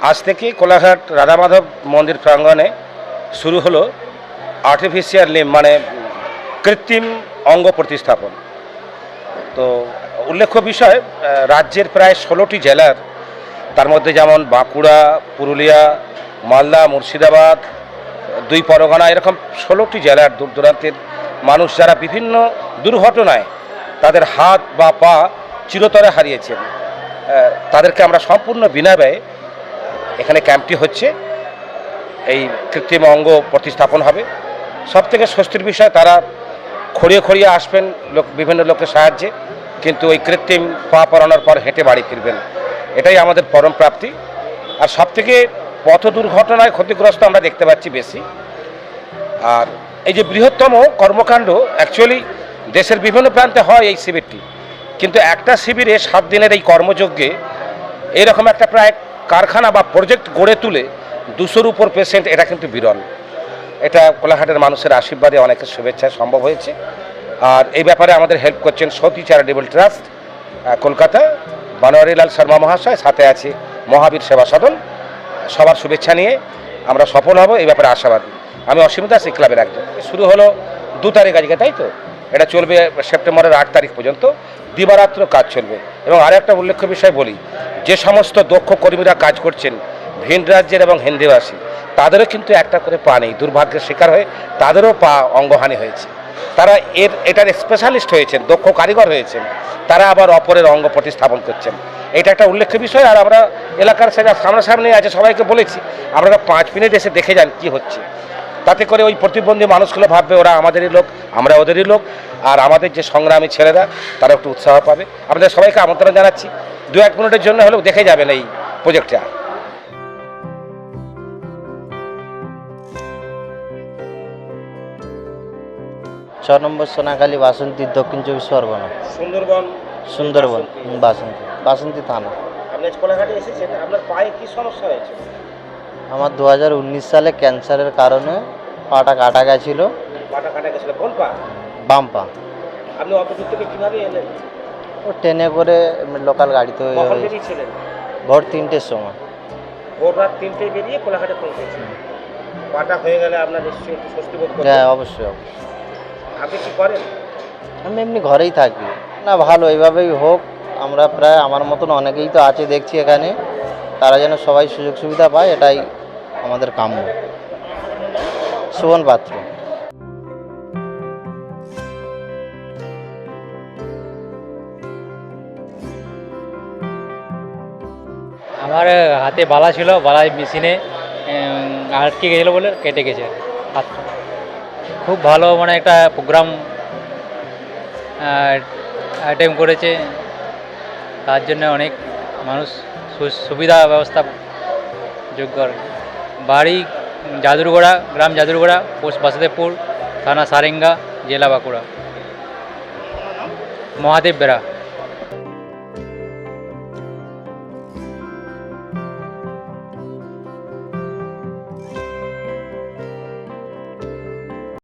আজ থেকে কোলাঘাট রাধামাধব মন্দির প্রাঙ্গণে শুরু হলো আর্টিফিশিয়াল লিম মানে কৃত্রিম অঙ্গ প্রতিস্থাপন। তো উল্লেখ্য বিষয় রাজ্যের প্রায় ষোলোটি জেলার, তার মধ্যে যেমন বাঁকুড়া, পুরুলিয়া, মালদা, মুর্শিদাবাদ, দুই পরগনা, এরকম ষোলোটি জেলার দূর দূরান্তের মানুষ যারা বিভিন্ন দুর্ঘটনায় তাদের হাত বা পা চিরতরে হারিয়েছেন তাদেরকে আমরা সম্পূর্ণ বিনা ব্যয়ে এখানে ক্যাম্পটি হচ্ছে। এই কৃত্রিম অঙ্গ প্রতিস্থাপন হবে। সব থেকে স্বস্তির বিষয়, তারা খড়িয়ে খড়িয়ে আসবেন লোক বিভিন্ন লোকের সাহায্যে, কিন্তু ওই কৃত্রিম পা পরানোর পর হেঁটে বাড়ি ফিরবেন। এটাই আমাদের পরম প্রাপ্তি। আর সব থেকে পথ দুর্ঘটনায় ক্ষতিগ্রস্ত আমরা দেখতে পাচ্ছি বেশি। আর এই যে বৃহত্তম কর্মকাণ্ড অ্যাকচুয়ালি দেশের বিভিন্ন প্রান্তে হয় এই শিবিরটি। কিন্তু একটা শিবিরে সাত দিনের এই কর্মযজ্ঞে এরকম একটা প্রায় কারখানা বা প্রজেক্ট গড়ে তুলে দুশোর উপর পেশেন্ট এটা কিন্তু বিরল। এটা কোলাঘাটের মানুষের আশীর্বাদে অনেকের শুভেচ্ছায় সম্ভব হয়েছে। আর এই ব্যাপারে আমাদের হেল্প করছেন সতী চ্যারিটেবল ট্রাস্ট কলকাতা। বানোয়ারিলাল শর্মা মহাশয় সাথে আছে মহাবীর সেবা সদন। সবার শুভেচ্ছা নিয়ে আমরা সফল হব, এই ব্যাপারে আশাবাদী। আমি অসীম দাস এই ক্লাবের একজন। শুরু হলো দু তারিখ আজকে, তাই তো? এটা চলবে সেপ্টেম্বরের আট তারিখ পর্যন্ত। দিবারাত্র কাজ চলবে। এবং আর একটা উল্লেখ্য বিষয় বলি যে সমস্ত দক্ষ কর্মীরা কাজ করছেন ভিন রাজ্যের এবং হিন্দিভাষী তাদেরও কিন্তু একটা করে পা নেই। দুর্ভাগ্যের শিকার হয়ে তাদেরও পা অঙ্গহানি হয়েছে। তারা এর, এটার স্পেশালিস্ট হয়েছেন, দক্ষ কারিগর হয়েছেন। তারা আবার অপরের অঙ্গ প্রতিস্থাপন করছেন। এটা একটা উল্লেখ্য বিষয়, আর আমরা এলাকার সেটা সামনাসামনি আছে সবাইকে বলেছি, আপনারা পাঁচ মিনিট এসে দেখে যান কি হচ্ছে। তাতে করে ওই প্রতিবন্ধী মানুষগুলো ভাববে, ওরা আমাদেরই লোক, আমরা ওদেরই লোক, আর আমাদের যে সংগ্রামী ছেলেরা, তারা একটু উৎসাহ পাবে। আপনাদের সবাইকে আমন্ত্রণ জানাচ্ছি। দু এক মিনিটের জন্য হলেও দেখে যাবেন এই প্রজেক্টটা ছ নম্বর সোনাখালী বাসন্তী দক্ষিণ চব্বিশ পরগনা। সুন্দরবন। সুন্দরবন বাসন্তী বাসন্তী থানা। আপনি কোলাঘাটে এসেছেন আপনার পায়ে কি সমস্যা হয়েছে? আমার দু হাজার উনিশ সালে ক্যান্সারের কারণে পাটা কাটা গেছিল। পাটা কাটা গেছিল। কোন পা? বাম পা। আপনি থেকে কীভাবে এলেন? ট্রেনে করে লোকাল গাড়িতে কখন বেরিয়েছিলেন? ভোর তিনটের সময়। ভোর রাত তিনটেয় বেরিয়ে কোলাঘাটে পৌঁছেছেন। পাটা হয়ে গেলে আপনার নিশ্চয়ই একটু স্বস্তি বোধ করবেন হ্যাঁ অবশ্যই অবশ্যই। আপনি কি করেন? আমি এমনি ঘরেই থাকি। না ভালো এইভাবেই হোক আমরা প্রায় আমার মতন অনেকেই তো আছে দেখছি এখানে। তারা যেন সবাই সুযোগ সুবিধা পায় এটাই আমাদের কাম্য। সুবন পাত্র। আমার হাতে বালা ছিল, বালাই মেশিনে আটকে গেছিল বলে কেটে গেছে হাতটা খুব ভালো মানে একটা প্রোগ্রাম অ্যাটেম্প করেছে। তার জন্য অনেক মানুষ সুবিধা ব্যবস্থা যোগ্য বাড়ি জাদুরগোড়া, গ্রাম জাদুরগোড়া, পোস্ট বাসুদেবপুর, থানা সারেঙ্গা, জেলা বাঁকুড়া। মহাদেব বেরা